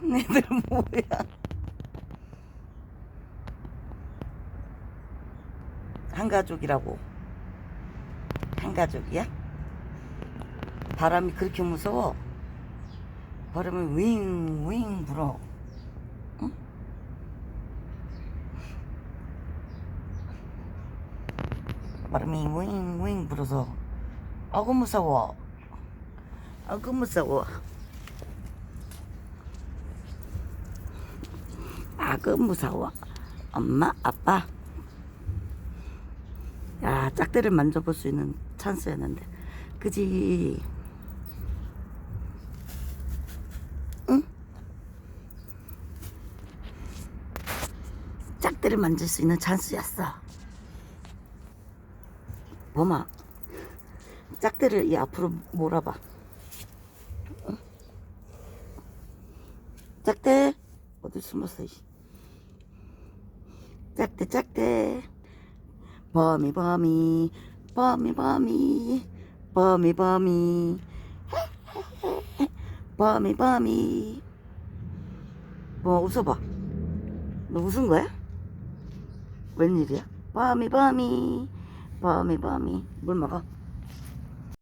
얘들은 뭐야? 한 가족이라고. 한 가족이야? 바람이 그렇게 무서워? 바람이 윙 윙 불어. 응? 바람이 윙 윙 불어서 아구 무서워. 아구 무서워. 아구 무서워. 엄마, 아빠. 야, 짝대를 만져볼 수 있는 찬스였는데. 그지? 응? 짝대를 만질 수 있는 찬스였어. 범아, 짝대를 이 앞으로 몰아봐. 응? 짝대, 어디 숨었어, 이씨. 짝대, 짝대. 범이, 범이, 범이, 범이, 범이, 범이, 범이, 범이. 뭐, 웃어봐. 너 웃은 거야? 웬일이야? 범이, 범이, 범이, 범이. 물 먹어.